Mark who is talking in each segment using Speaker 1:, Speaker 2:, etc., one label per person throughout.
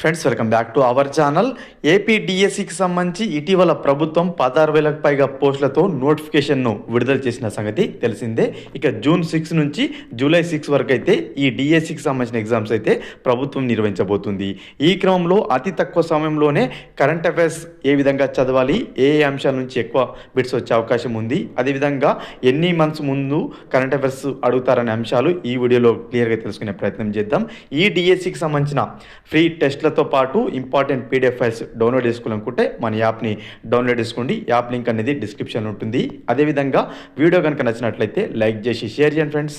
Speaker 1: Friends welcome back to our channel AP డిఎస్సికి సంబంధించి ఇటీవల ప్రభుత్వం పదహారు వేలకు పైగా పోస్టులతో నోటిఫికేషన్ను విడుదల చేసిన సంగతి తెలిసిందే. ఇక జూన్ సిక్స్ నుంచి జూలై సిక్స్ వరకు అయితే ఈ డిఎస్సికి సంబంధించిన ఎగ్జామ్స్ అయితే ప్రభుత్వం నిర్వహించబోతుంది. ఈ క్రమంలో అతి తక్కువ సమయంలోనే కరెంట్ అఫైర్స్ ఏ విధంగా చదవాలి ఏ అంశాల నుంచి ఎక్కువ బిట్స్ వచ్చే అవకాశం ఉంది అదేవిధంగా ఎన్ని మంత్స్ ముందు కరెంట్ అఫైర్స్ అడుగుతారనే అంశాలు ఈ వీడియోలో క్లియర్గా తెలుసుకునే ప్రయత్నం చేద్దాం. ఈ డిఎస్సికి సంబంధించిన ఫ్రీ వీటితో పాటు ఇంపార్టెంట్ పీడిఎఫ్ ఫైల్స్ డౌన్లోడ్ చేసుకోవాలనుకుంటే మన యాప్ని డౌన్లోడ్ చేసుకోండి. యాప్ లింక్ అనేది డిస్క్రిప్షన్ ఉంటుంది. అదేవిధంగా వీడియో కనుక నచ్చినట్లయితే లైక్ చేసి షేర్ చేయండి ఫ్రెండ్స్.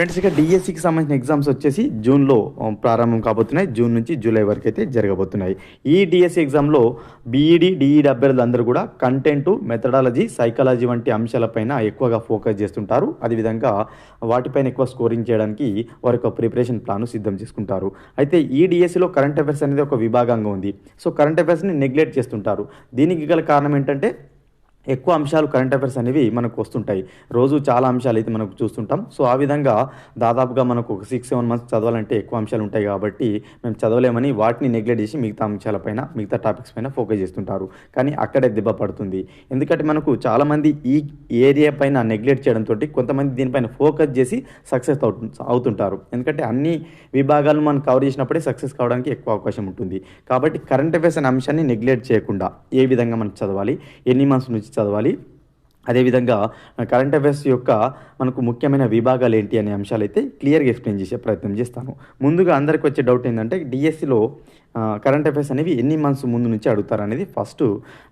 Speaker 1: ఫ్రెండ్స్ ఇక డిఎస్సికి సంబంధించిన ఎగ్జామ్స్ వచ్చేసి జూన్లో ప్రారంభం కాబోతున్నాయి. జూన్ నుంచి జూలై వరకు అయితే జరగబోతున్నాయి. ఈ డిఎస్సి ఎగ్జామ్లో బీఈడి డిఈడి అభ్యర్థులు అందరూ కూడా కంటెంట్ మెథడాలజీ సైకాలజీ వంటి అంశాలపైన ఎక్కువగా ఫోకస్ చేస్తుంటారు. అదేవిధంగా వాటిపైన ఎక్కువ స్కోరింగ్ చేయడానికి వారి యొక్క ప్రిపరేషన్ ప్లాన్ సిద్ధం చేసుకుంటారు. అయితే ఈ డిఎస్సిలో కరెంట్ అఫైర్స్ అనేది ఒక విభాగంగా ఉంది. సో కరెంట్ అఫైర్స్ని నెగ్లెక్ట్ చేస్తుంటారు. దీనికి గల కారణం ఏంటంటే ఎక్కువ అంశాలు కరెంట్ అఫైర్స్ అనేవి మనకు వస్తుంటాయి. రోజు చాలా అంశాలు అయితే మనకు చూస్తుంటాం. సో ఆ విధంగా దాదాపుగా మనకు ఒక సిక్స్ సెవెన్ మంత్స్ చదవాలంటే ఎక్కువ అంశాలు ఉంటాయి కాబట్టి మేము చదవలేమని వాటిని నెగ్లెక్ట్ చేసి మిగతా అంశాలపైన మిగతా టాపిక్స్ పైన ఫోకస్ చేస్తుంటారు. కానీ అక్కడే దెబ్బ పడుతుంది. ఎందుకంటే మనకు చాలామంది ఈ ఏరియా పైన నెగ్లెక్ట్ చేయడంతో కొంతమంది దీనిపైన ఫోకస్ చేసి సక్సెస్ అవుతు అవుతుంటారు. ఎందుకంటే అన్ని విభాగాలను మనం కవర్ చేసినప్పుడే సక్సెస్ కావడానికి ఎక్కువ అవకాశం ఉంటుంది. కాబట్టి కరెంట్ అఫైర్స్ అనే అంశాన్ని నెగ్లెక్ట్ చేయకుండా ఏ విధంగా మనం చదవాలి ఎన్ని మంత్స్ నుంచి చదవాలి. అదేవిధంగా కరెంట్ అఫైర్స్ యొక్క మనకు ముఖ్యమైన విభాగాలు ఏంటి అనే అంశాలు అయితే క్లియర్గా ఎక్స్ప్లెయిన్ చేసే ప్రయత్నం చేస్తాను. ముందుగా అందరికి వచ్చే డౌట్ ఏంటంటే డిఎస్సిలో కరెంట్ అఫైర్స్ అనేవి ఎన్ని మంత్స్ ముందు నుంచి అడుగుతారు అనేది ఫస్ట్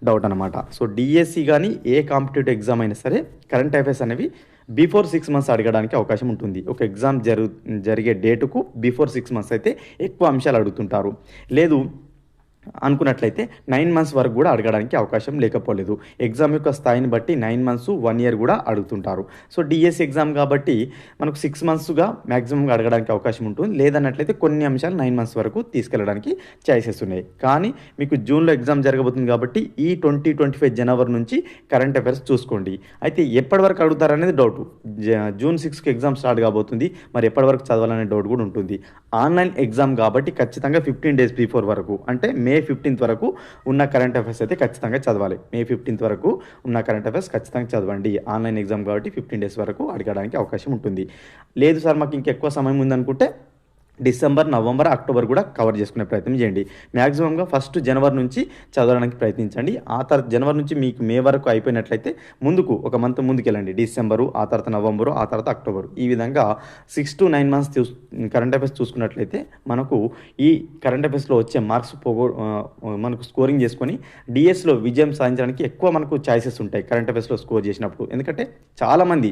Speaker 1: డౌట్ అనమాట సో డిఎస్సి కానీ ఏ కాంపిటేటివ్ ఎగ్జామ్ అయినా సరే కరెంట్ అఫైర్స్ అనేవి బిఫోర్ సిక్స్ మంత్స్ అడగడానికి అవకాశం ఉంటుంది. ఒక ఎగ్జామ్ జరు జరిగే డేటుకు బిఫోర్ సిక్స్ మంత్స్ అయితే ఎక్కువ అంశాలు అడుగుతుంటారు. లేదు అనుకున్నట్లయితే నైన్ మంత్స్ వరకు కూడా అడగడానికి అవకాశం లేకపోలేదు. ఎగ్జామ్ యొక్క స్థాయిని బట్టి నైన్ మంత్స్ వన్ ఇయర్ కూడా అడుగుతుంటారు. సో డిఎస్ ఎగ్జామ్ కాబట్టి మనకు సిక్స్ మంత్స్గా మ్యాక్సిమం అడగడానికి అవకాశం ఉంటుంది. లేదన్నట్లయితే కొన్ని అంశాలు నైన్ మంత్స్ వరకు తీసుకెళ్ళడానికి ఛాయిసెస్ ఉన్నాయి. కానీ మీకు జూన్లో ఎగ్జామ్ జరగబోతుంది కాబట్టి ఈ ట్వంటీ ట్వంటీ ఫైవ్ జనవరి నుంచి కరెంట్ అఫైర్స్ చూసుకోండి. అయితే ఎప్పటి వరకు అడుగుతారనేది డౌట్ జూన్ సిక్స్కి ఎగ్జామ్ స్టార్ట్ కాబోతుంది. మరి ఎప్పటి వరకు చదవాలనే డౌట్ కూడా ఉంటుంది. ఆన్లైన్ ఎగ్జామ్ కాబట్టి ఖచ్చితంగా ఫిఫ్టీన్ డేస్ బిఫోర్ వరకు. అంటే మే ఫిఫ్టీన్త్ వరకు ఉన్న కరెంట్ అఫైర్స్ అయితే ఖచ్చితంగా చదవాలి. మే ఫిఫ్టీన్త్ వరకు ఉన్న కరెంట్ అఫైర్స్ ఖచ్చితంగా చదవండి. ఆన్లైన్ ఎగ్జామ్ కాబట్టి ఫిఫ్టీన్ డేస్ వరకు అడగడానికి అవకాశం ఉంటుంది. లేదు సార్ మాకు ఇంకెక్కువ సమయం ఉందనుకుంటే డిసెంబర్ నవంబర్ అక్టోబర్ కూడా కవర్ చేసుకునే ప్రయత్నం చేయండి. మ్యాక్సిమంగా ఫస్ట్ జనవరి నుంచి చదవడానికి ప్రయత్నించండి. ఆ తర్వాత జనవరి నుంచి మీకు మే వరకు అయిపోయినట్లయితే ముందుకు ఒక మంత్ ముందుకెళ్ళండి. డిసెంబరు ఆ తర్వాత నవంబరు ఆ తర్వాత అక్టోబర్. ఈ విధంగా సిక్స్ టు నైన్ మంత్స్ చూ కరెంట్ అఫైర్స్ చూసుకున్నట్లయితే మనకు ఈ కరెంట్ అఫైర్స్లో వచ్చే మార్క్స్ పోగో మనకు స్కోరింగ్ చేసుకొని డిఎస్లో విజయం సాధించడానికి ఎక్కువ మనకు ఛాయిసెస్ ఉంటాయి కరెంట్ అఫైర్స్లో స్కోర్ చేసినప్పుడు. ఎందుకంటే చాలామంది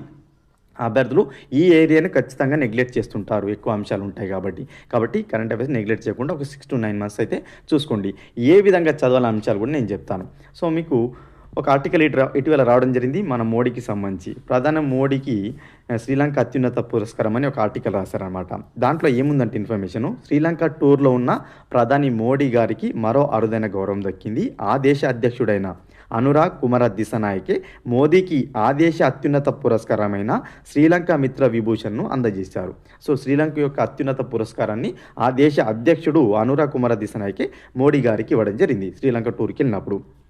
Speaker 1: అభ్యర్థులు ఈ ఏరియాని ఖచ్చితంగా నెగ్లెక్ట్ చేస్తుంటారు. ఎక్కువ అంశాలు ఉంటాయి కాబట్టి. కాబట్టి కరెంట్ అఫైర్స్ నెగ్లెక్ట్ చేయకుండా ఒక సిక్స్ టు నైన్ మంత్స్ అయితే చూసుకోండి. ఏ విధంగా చదవాలని అంశాలు కూడా నేను చెప్తాను. సో మీకు ఒక ఆర్టికల్ ఇటు ఇటీవల రావడం జరిగింది. మన మోడీకి సంబంధించి. ప్రధాని మోడీకి శ్రీలంక అత్యున్నత పురస్కారం అని ఒక ఆర్టికల్ రాశారనమాట దాంట్లో ఏముందంటే ఇన్ఫర్మేషన్ శ్రీలంక టూర్లో ఉన్న ప్రధాని మోడీ గారికి మరో అరుదైన గౌరవం దక్కింది. ఆ దేశ అధ్యక్షుడైన అనురాగ్ కుమార దిశనాయకే మోదీకి ఆ దేశ అత్యున్నత పురస్కారమైన శ్రీలంక మిత్ర విభూషణ్ను అందజేశారు. సో శ్రీలంక యొక్క అత్యున్నత పురస్కారాన్ని ఆ దేశ అధ్యక్షుడు అనురాగ్ కుమార దిశనాయకే మోడీ గారికి ఇవ్వడం జరిగింది. శ్రీలంక టూర్కి వెళ్ళినప్పుడు.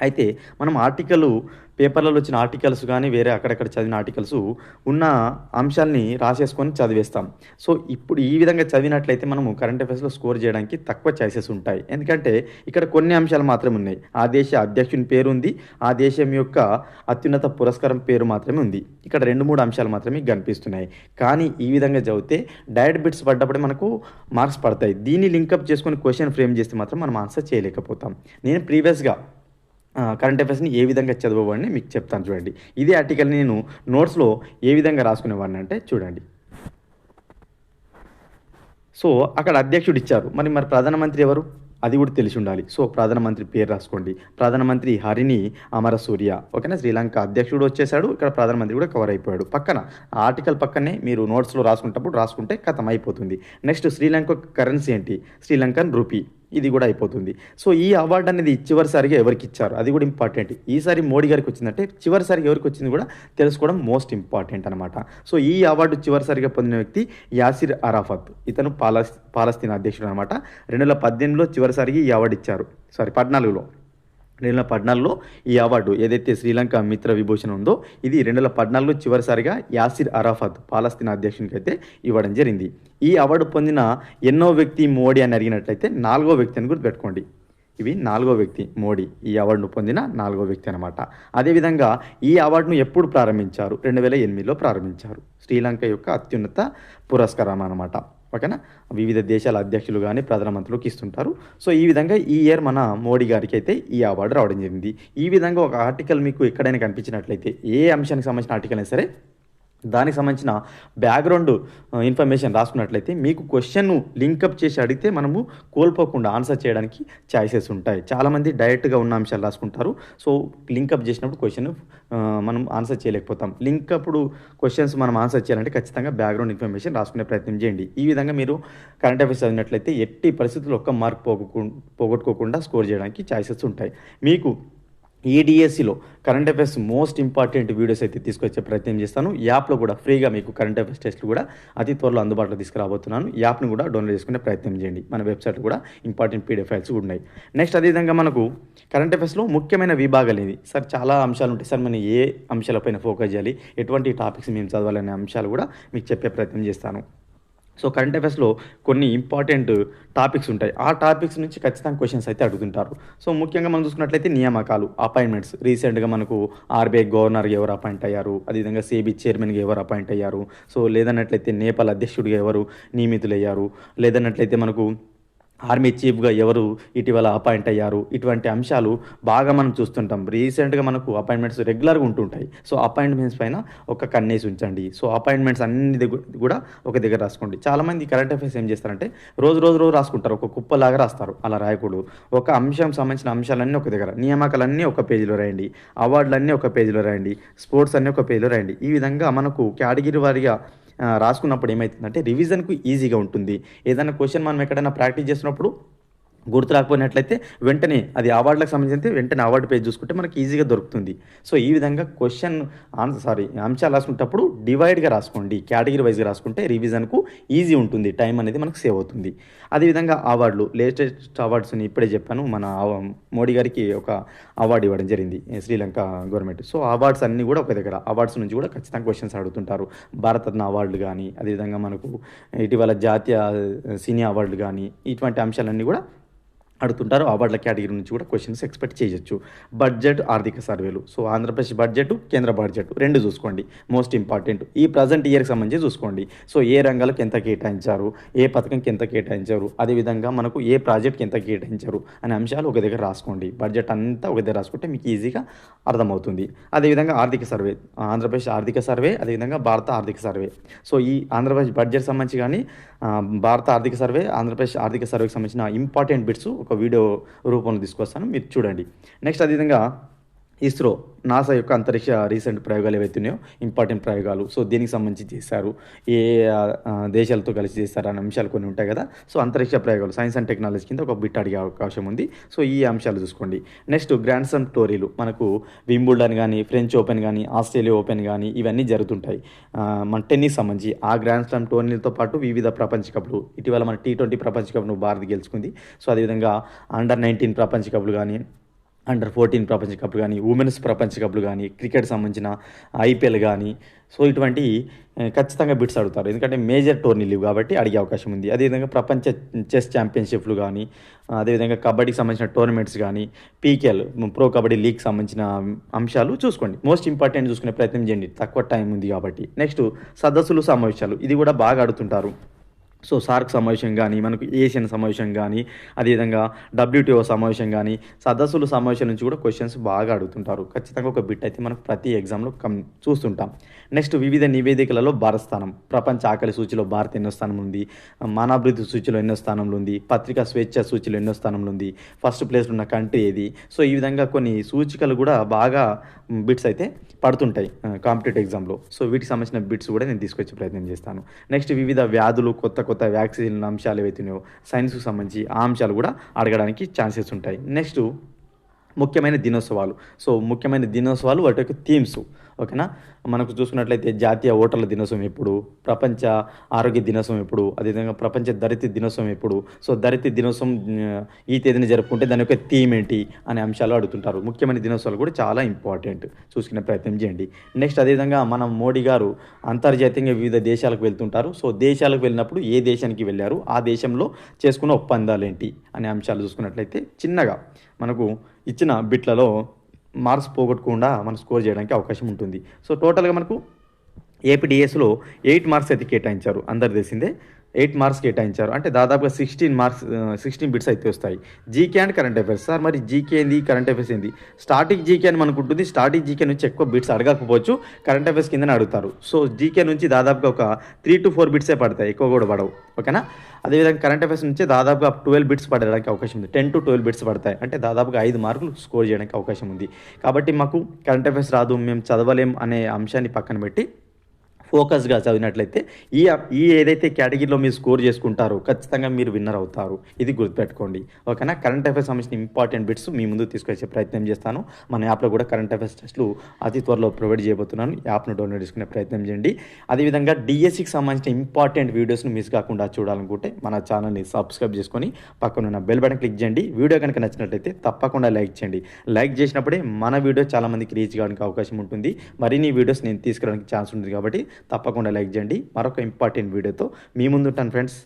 Speaker 1: అయితే మనం ఆర్టికల్ పేపర్లలో వచ్చిన ఆర్టికల్స్ కానీ వేరే అక్కడక్కడ చదివిన ఆర్టికల్స్ ఉన్న అంశాల్ని రాసేసుకొని చదివేస్తాం. సో ఇప్పుడు ఈ విధంగా చదివినట్లయితే మనము కరెంట్ అఫైర్స్లో స్కోర్ చేయడానికి తక్కువ ఛాయిసెస్ ఉంటాయి. ఎందుకంటే ఇక్కడ కొన్ని అంశాలు మాత్రమే ఉన్నాయి. ఆ దేశ అధ్యక్షుని పేరు ఉంది ఆ దేశం యొక్క అత్యున్నత పురస్కారం పేరు మాత్రమే ఉంది. ఇక్కడ రెండు మూడు అంశాలు మాత్రమే కనిపిస్తున్నాయి. కానీ ఈ విధంగా చదివితే డైరెక్ట్ బిట్స్ పడ్డప్పుడే మనకు మార్క్స్ పడతాయి. దీన్ని లింకప్ చేసుకొని క్వశ్చన్ ఫ్రేమ్ చేస్తే మాత్రం మనం ఆన్సర్ చేయలేకపోతాం. నేను ప్రీవియస్గా కరెంట్ అఫైర్స్ని ఏ విధంగా చదవబడిని మీకు చెప్తాను చూడండి. ఇదే ఆర్టికల్ నేను నోట్స్లో ఏ విధంగా రాసుకునేవాడిని అంటే చూడండి. సో అక్కడ అధ్యక్షుడు ఇచ్చారు. మరి మరి ప్రధానమంత్రి ఎవరు? అది కూడా తెలిసి ఉండాలి. సో ప్రధానమంత్రి పేరు రాసుకోండి. ప్రధానమంత్రి హరిని అమరసూర్య. ఓకేనా? శ్రీలంక అధ్యక్షుడు వచ్చేసాడు ఇక్కడ ప్రధానమంత్రి కూడా కవర్ అయిపోయాడు. పక్కన ఆ ఆర్టికల్ పక్కనే మీరు నోట్స్లో రాసుకుంటప్పుడు రాసుకుంటే కథం అయిపోతుంది. నెక్స్ట్ శ్రీలంక కరెన్సీ ఏంటి? శ్రీలంకన్ రూపీ ఇది కూడా అయిపోతుంది. సో ఈ అవార్డు అనేది చివరిసారిగా ఎవరికి ఇచ్చారు? అది కూడా ఇంపార్టెంట్. ఈసారి మోడీ గారికి వచ్చిందంటే చివరిసారిగా ఎవరికి వచ్చింది కూడా తెలుసుకోవడం మోస్ట్ ఇంపార్టెంట్ అనమాట సో ఈ అవార్డు చివరిసారిగా పొందిన వ్యక్తి యాసిర్ అరాఫత్. ఇతను పాలస్ పాలస్తీన్ అధ్యక్షుడు అనమాట రెండు వేల పద్దెనిమిదిలో చివరిసారిగా ఈ అవార్డు ఇచ్చారు. సారీ పద్నాలుగులో. రెండు వేల పద్నాలుగులో ఈ అవార్డు ఏదైతే శ్రీలంక మిత్ర విభూషణ్ ఉందో ఇది రెండు వేల పద్నాలుగులో చివరిసారిగా యాసిర్ అరాఫత్ పాలస్తీన్ అధ్యక్షునికి అయితే ఇవ్వడం జరిగింది. ఈ అవార్డు పొందిన ఎన్నో వ్యక్తి మోడీ అని అడిగినట్లయితే నాలుగో వ్యక్తి అని గుర్తుపెట్టుకోండి. ఇవి నాలుగో వ్యక్తి మోడీ. ఈ అవార్డును పొందిన నాలుగో వ్యక్తి అనమాట అదేవిధంగా ఈ అవార్డును ఎప్పుడు ప్రారంభించారు? రెండు వేల ఎనిమిదిలో ప్రారంభించారు. శ్రీలంక యొక్క అత్యున్నత పురస్కారం అనమాట ఓకేనా వివిధ దేశాల అధ్యక్షులు కానీ ప్రధానమంత్రులకు ఇస్తుంటారు. సో ఈ విధంగా ఈ ఇయర్ మన మోడీ గారికి అయితే ఈ అవార్డు రావడం జరిగింది. ఈ విధంగా ఒక ఆర్టికల్ మీకు ఎక్కడైనా కనిపించినట్లయితే ఏ అంశానికి సంబంధించిన ఆర్టికల్ అయినా సరే దానికి సంబంధించిన బ్యాక్గ్రౌండ్ ఇన్ఫర్మేషన్ రాసుకున్నట్లయితే మీకు క్వశ్చన్ను లింకప్ చేసి అడిగితే మనము కోల్పోకుండా ఆన్సర్ చేయడానికి ఛాయిసెస్ ఉంటాయి. చాలామంది డైరెక్ట్గా ఉన్న అంశాలు రాసుకుంటారు. సో లింకప్ చేసినప్పుడు క్వశ్చన్ మనం ఆన్సర్ చేయలేకపోతాం. లింక్ అప్పుడు క్వశ్చన్స్ మనం ఆన్సర్ చేయాలంటే ఖచ్చితంగా బ్యాక్గ్రౌండ్ ఇన్ఫర్మేషన్ రాసుకునే ప్రయత్నం చేయండి. ఈ విధంగా మీరు కరెంట్ అఫైర్స్ చదివినట్లయితే ఎట్టి పరిస్థితుల్లో ఒక్క మార్క్ పోగొట్టుకోకుండా స్కోర్ చేయడానికి ఛాయిసెస్ ఉంటాయి. మీకు ఈడిఎస్సిలో current affairs most important videos అయితే తీసుకొచ్చే ప్రయత్నం చేస్తాను. యాప్లో కూడా ఫ్రీగా మీకు కరెంట్ అఫైర్స్ టెస్ట్లు కూడా అతి త్వరలో అందుబాటులో తీసుకురాబోతున్నాను. యాప్ను కూడా డౌన్లోడ్ చేసుకునే ప్రయత్నం చేయండి. మన వెబ్సైట్ కూడా ఇంపార్టెంట్ పీడిఎఫ్ ఫైల్స్ కూడా ఉన్నాయి. నెక్స్ట్ అదేవిధంగా మనకు కరెంట్ అఫైర్స్లో ముఖ్యమైన విభాగాలు ఏది? సార్ చాలా అంశాలు ఉంటాయి. సార్ మనం ఏ అంశాలపైన ఫోకస్ చేయాలి? ఎటువంటి టాపిక్స్ మేము చదవాలనే అంశాలు కూడా మీకు చెప్పే ప్రయత్నం చేస్తాను. సో కరెంట్ అఫైర్స్లో కొన్ని ఇంపార్టెంట్ టాపిక్స్ ఉంటాయి. ఆ టాపిక్స్ నుంచి ఖచ్చితంగా క్వశ్చన్స్ అయితే అడుగుతుంటారు. సో ముఖ్యంగా మనం చూసుకున్నట్లయితే నియామకాలు అపాయింట్మెంట్స్ రీసెంట్గా మనకు ఆర్బీఐ గవర్నర్గా ఎవరు అపాయింట్ అయ్యారు? అదేవిధంగా సేబీ చైర్మన్గా ఎవరు అపాయింట్ అయ్యారు? సో లేదన్నట్లయితే నేపాల్ అధ్యక్షుడిగా ఎవరు నియమితులయ్యారు? లేదన్నట్లయితే మనకు ఆర్మీ చీఫ్గా ఎవరు ఇటీవల అపాయింట్ అయ్యారు? ఇటువంటి అంశాలు బాగా మనం చూస్తుంటాం. రీసెంట్గా మనకు అపాయింట్మెంట్స్ రెగ్యులర్గా ఉంటుంటాయి. సో అపాయింట్మెంట్స్ పైన ఒక కన్నేసి ఉంచండి. సో అపాయింట్మెంట్స్ అన్ని దగ్గర కూడా ఒక దగ్గర రాసుకోండి. చాలామంది కరెంట్ అఫైర్స్ ఏం చేస్తారంటే రోజు రోజు రోజు రాసుకుంటారు. ఒక కుప్పలాగా రాస్తారు. అలా రాయకూడదు. ఒక అంశం సంబంధించిన అంశాలన్నీ ఒక దగ్గర. నియామకాలన్నీ ఒక పేజీలో రాయండి. అవార్డులన్నీ ఒక పేజీలో రాయండి. స్పోర్ట్స్ అన్నీ ఒక పేజీలో రాయండి. ఈ విధంగా మనకు కేటగిరీ వారిగా రాసుకున్నప్పుడు ఏమవుతుందంటే రివిజన్కు ఈజీగా ఉంటుంది. ఏదైనా క్వశ్చన్ మనం ఎక్కడైనా ప్రాక్టీస్ చేసినప్పుడు గుర్తు రాకపోయినట్లయితే వెంటనే అది అవార్డులకు సంబంధించి వెంటనే అవార్డు పేజ్ చూసుకుంటే మనకి ఈజీగా దొరుకుతుంది. సో ఈ విధంగా క్వశ్చన్ ఆన్సర్ సారీ అంశాలు రాసుకునేటప్పుడు డివైడ్గా రాసుకోండి. కేటగిరీ వైజ్గా రాసుకుంటే రివిజన్కు ఈజీ ఉంటుంది. టైం అనేది మనకు సేవ్ అవుతుంది. అదేవిధంగా అవార్డులు లేటెస్ట్ అవార్డ్స్ని ఇప్పుడే చెప్పాను. మన మోడీ గారికి ఒక అవార్డు ఇవ్వడం జరిగింది. శ్రీలంక గవర్నమెంట్. సో అవార్డ్స్ అన్నీ కూడా ఒక దగ్గర. అవార్డ్స్ నుంచి కూడా ఖచ్చితంగా క్వశ్చన్స్ అడుగుతుంటారు. భారతరత్న అవార్డులు కానీ అదేవిధంగా మనకు ఇటీవల జాతీయ సినీ అవార్డులు కానీ ఇటువంటి అంశాలన్నీ కూడా అడుగుతుంటారు. అవార్డుల కేటగిరీ నుంచి కూడా క్వశ్చన్స్ ఎక్స్పెక్ట్ చేయొచ్చు. బడ్జెట్ ఆర్థిక సర్వేలు. సో ఆంధ్రప్రదేశ్ బడ్జెట్ కేంద్ర బడ్జెట్ రెండు చూసుకోండి. Most important. ఈ ప్రజెంట్ ఇయర్కి సంబంధించి చూసుకోండి. సో ఏ రంగాలకు ఎంత కేటాయించారు? ఏ పథకంకి ఎంత కేటాయించారు? అదేవిధంగా మనకు ఏ ప్రాజెక్ట్కి ఎంత కేటాయించారు? అనే అంశాలు ఒక దగ్గర రాసుకోండి. బడ్జెట్ అంతా ఒక దగ్గర రాసుకుంటే మీకు ఈజీగా అర్థమవుతుంది. అదేవిధంగా ఆర్థిక సర్వే. ఆంధ్రప్రదేశ్ ఆర్థిక సర్వే అదేవిధంగా భారత ఆర్థిక సర్వే. సో ఈ ఆంధ్రప్రదేశ్ బడ్జెట్ సంబంధించి కానీ భారత ఆర్థిక సర్వే ఆంధ్రప్రదేశ్ ఆర్థిక సర్వేకి సంబంధించిన ఇంపార్టెంట్ బిట్స్ ఒక వీడియో రూపంలో తీసుకొస్తాను. మీరు చూడండి. నెక్స్ట్ అదేవిధంగా ఇస్రో నాసా యొక్క అంతరిక్ష రీసెంట్ ప్రయోగాలు ఏవైతే ఉన్నాయో ఇంపార్టెంట్ ప్రయోగాలు. సో దీనికి సంబంధించి చేశారు. ఏ దేశాలతో కలిసి చేస్తారు అనే అంశాలు కొన్ని ఉంటాయి కదా. సో అంతరిక్ష ప్రయోగాలు సైన్స్ అండ్ టెక్నాలజీ కింద ఒక బిట్ అడిగే అవకాశం ఉంది. సో ఈ అంశాలు చూసుకోండి. నెక్స్ట్ గ్రాండ్ సమ్ టోరీలు మనకు వింబుల్డన్ కానీ ఫ్రెంచ్ ఓపెన్ కానీ ఆస్ట్రేలియా ఓపెన్ కానీ ఇవన్నీ జరుగుతుంటాయి. మన టెన్నిస్ సంబంధించి ఆ గ్రాండ్ స్లామ్ టోర్నీలతో పాటు వివిధ ప్రపంచ కప్లు ఇటీవల మన టీ ట్వంటీ ప్రపంచ కప్ను భారత్ గెలుచుకుంది. సో అదేవిధంగా అండర్ నైన్టీన్ ప్రపంచ కప్లు కానీ అండర్ ఫోర్టీన్ ప్రపంచ కప్లు కానీ ఉమెన్స్ ప్రపంచ కప్లు కానీ క్రికెట్ సంబంధించిన ఐపీఎల్ కానీ సో ఇటువంటి ఖచ్చితంగా బిట్స్ అడుగుతారు. ఎందుకంటే మేజర్ టోర్నీలు ఇవి కాబట్టి అడిగే అవకాశం ఉంది. అదేవిధంగా ప్రపంచ చెస్ ఛాంపియన్షిప్లు కానీ అదేవిధంగా కబడ్డీకి సంబంధించిన టోర్నమెంట్స్ కానీ పీకేఎల్ ప్రో కబడ్డీ లీగ్ సంబంధించిన అంశాలు చూసుకోండి. మోస్ట్ ఇంపార్టెంట్ చూసుకునే ప్రయత్నం చేయండి. తక్కువ టైం ఉంది కాబట్టి. నెక్స్ట్ సదస్సులు సమావేశాలు. ఇది కూడా బాగా అడుగుతుంటారు. సో సార్క్ సమావేశం కానీ మనకు ఏషియన్ సమావేశం కానీ అదేవిధంగా డబ్ల్యూటీఓ సమావేశం కానీ సదస్సులు సమావేశం నుంచి కూడా క్వశ్చన్స్ బాగా అడుగుతుంటారు. ఖచ్చితంగా ఒక బిట్ అయితే మనకు ప్రతి ఎగ్జామ్లో కం చూస్తుంటాం. నెక్స్ట్ వివిధ నివేదికలలో భారత స్థానం ప్రపంచ ఆకలి సూచిలో భారత్ ఎన్నో స్థానం ఉంది మానవాభివృద్ధి సూచిలో ఎన్నో స్థానంలో ఉంది పత్రికా స్వేచ్ఛ సూచిలో ఎన్నో స్థానంలో ఉంది ఫస్ట్ ప్లేస్లో ఉన్న కంట్రీ ఏది? సో ఈ విధంగా కొన్ని సూచికలు కూడా బాగా బిట్స్ అయితే పడుతుంటాయి కాంపిటేటివ్ ఎగ్జామ్లో సో వీటికి సంబంధించిన బిట్స్ కూడా నేను తీసుకొచ్చే ప్రయత్నం చేస్తాను. నెక్స్ట్ వివిధ వ్యాధులు కొత్త కొత్త వ్యాక్సిన్ అంశాలు ఏవైతున్నాయో సైన్స్కు సంబంధించి ఆ అంశాలు కూడా అడగడానికి ఛాన్సెస్ ఉంటాయి. నెక్స్ట్ ముఖ్యమైన దినోత్సవాలు. సో ముఖ్యమైన దినోత్సవాలు వాటి యొక్క థీమ్స్ ఓకేనా? మనకు చూసుకున్నట్లయితే జాతీయ ఓటర్ల దినోత్సవం ఎప్పుడు ప్రపంచ ఆరోగ్య దినోత్సవం ఎప్పుడు అదేవిధంగా ప్రపంచ దరిద్ర దినోత్సవం ఎప్పుడు. సో దరిద్ర దినోత్సవం ఈ తేదీన జరుపుకుంటే దాని యొక్క థీమ్ ఏంటి అనే అంశాలు అడుగుతుంటారు. ముఖ్యమైన దినోత్సవాలు కూడా చాలా ఇంపార్టెంట్ చూసుకునే ప్రయత్నం చేయండి. నెక్స్ట్ అదేవిధంగా మనం మోడీ గారు అంతర్జాతీయంగా వివిధ దేశాలకు వెళ్తుంటారు. సో దేశాలకు వెళ్ళినప్పుడు ఏ దేశానికి వెళ్ళారు? ఆ దేశంలో చేసుకున్న ఒప్పందాలు ఏంటి? అనే అంశాలు చూసుకున్నట్లయితే చిన్నగా మనకు ఇచ్చిన బిట్లలో మార్క్స్ పోగొట్టకుండా మనం స్కోర్ చేయడానికి అవకాశం ఉంటుంది. సో టోటల్గా మనకు ఏపీడిఎస్లో ఎయిట్ మార్క్స్ అయితే కేటాయించారు. అందరు తెలిసిందే. ఎయిట్ మార్క్స్ కేటాయించారు. అంటే దాదాపుగా సిక్స్టీన్ మార్క్స్ సిక్స్టీన్ బిట్స్ అయితే వస్తాయి. GK and current affairs sir మరి జీకే ఏంది? కరెంట్ అఫైర్స్ ఏంది? స్టార్టింగ్ జీకే అని మనకు ఉంటుంది. స్టార్టింగ్ జీకే నుంచి ఎక్కువ బిట్స్ అడగకపోవచ్చు. కరెంట్ అఫైర్స్ కిందనే అడుగుతారు. సో జీకే నుంచి దాదాపుగా ఒక త్రీ టు ఫోర్ బిట్సే పడతాయి. ఎక్కువ కూడా పడవు. ఓకేనా అదేవిధంగా కరెంట్ అఫైర్స్ నుంచి దాదాపుగా ట్వెల్వ్ బిట్స్ పడడానికి అవకాశం ఉంది. టెన్ టు ట్వెల్వ్ బిట్స్ పడతాయి. అంటే దాదాపుగా ఐదు మార్కులు స్కోర్ చేయడానికి అవకాశం ఉంది. కాబట్టి మాకు కరెంట్ అఫైర్స్ రాదు. మేము చదవలేం అనే అంశాన్ని పక్కన పెట్టి ఫోకస్గా చదివినట్లయితే ఈ ఈ ఏదైతే కేటగిరీలో మీరు స్కోర్ చేసుకుంటారో ఖచ్చితంగా మీరు విన్నర్ అవుతారు. ఇది గుర్తుపెట్టుకోండి. ఓకేనా? కరెంట్ అఫైర్స్ సంబంధించిన ఇంపార్టెంట్ బిట్స్ మీ ముందు తీసుకొచ్చే ప్రయత్నం చేస్తాను. మన యాప్లో కూడా కరెంట్ అఫైర్స్ టెస్ట్లు అతి త్వరలో ప్రొవైడ్ చేయబోతున్నాను. యాప్ను డౌన్లోడ్ చేసుకునే ప్రయత్నం చేయండి. అదేవిధంగా డిఎస్సికి సంబంధించిన ఇంపార్టెంట్ వీడియోస్ను మిస్ కాకుండా చూడాలనుకుంటే మన ఛానల్ని సబ్స్క్రైబ్ చేసుకొని పక్కనున్న బెల్ బటన్ క్లిక్ చేయండి. వీడియో కనుక నచ్చినట్లయితే తప్పకుండా లైక్ చేయండి. లైక్ చేసినప్పుడే మన వీడియో చాలామందికి రీచ్ కావడానికి అవకాశం ఉంటుంది. మరిన్ని వీడియోస్ నేను తీసుకురావడానికి ఛాన్స్ ఉంటుంది కాబట్టి తప్పకుండా లైక్ చేయండి. మరొక ఇంపార్టెంట్ వీడియోతో మీ ముందుంటాను ఫ్రెండ్స్.